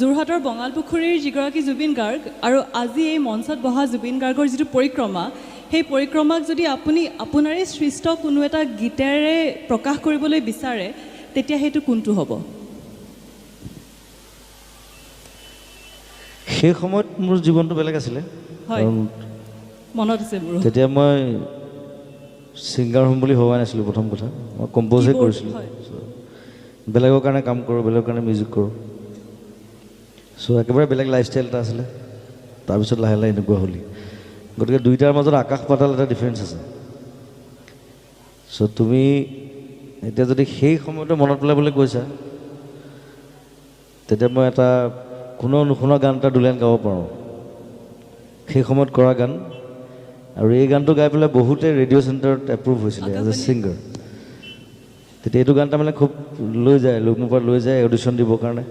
যোৰহাটৰ বঙালপুখুৰীৰ যিগৰাকী জুবিন গাৰ্গ আৰু আজি এই মঞ্চত বহা জুবিন গাৰ্গৰ যিটো পৰিক্ৰমা সেই পৰিক্ৰমাক যদি আপুনি আপোনাৰে সৃষ্ট কোনো এটা গীতেৰে প্ৰকাশ কৰিবলৈ বিচাৰে তেতিয়া সেইটো কোনটো হ'ব? সেই সময়ত মোৰ জীৱনটো বেলেগ আছিলে। হয়। মনত আছে মোৰো। তেতিয়া মই ছিংগাৰ হ'ম বুলি ভবা নাছিলোঁ প্ৰথম কথা। মই কম্প'জহে কৰিছিলোঁ। হয়। বেলেগৰ কাৰণে কাম কৰোঁ বেলেগৰ কাৰণে মিউজিক কৰোঁ। চ' একেবাৰে বেলেগ লাইফষ্টাইল এটা আছিলে। তাৰপিছত লাহে লাহে এনেকুৱা হ'লি। গতিকে দুইটাৰ মাজত আকাশ পাতাল এটা ডিফাৰেঞ্চ আছে। চ' তুমি এতিয়া যদি সেই সময়তে মনত পেলাবলৈ কৈছা তেতিয়া মই এটা কোনেও নুশুনা গান এটা দুলাইন গাব পাৰোঁ। সেই সময়ত কৰা গান। আৰু এই গানটো গাই পেলাই বহুতে ৰেডিঅ' চেণ্টাৰত এপ্ৰুভ হৈছিলে এজ এ ছিংগাৰ তেতিয়া এইটো গান তাৰমানে খুব লৈ যায় লোক মোৰ পৰা লৈ যায় অডিশ্যন দিবৰ কাৰণে।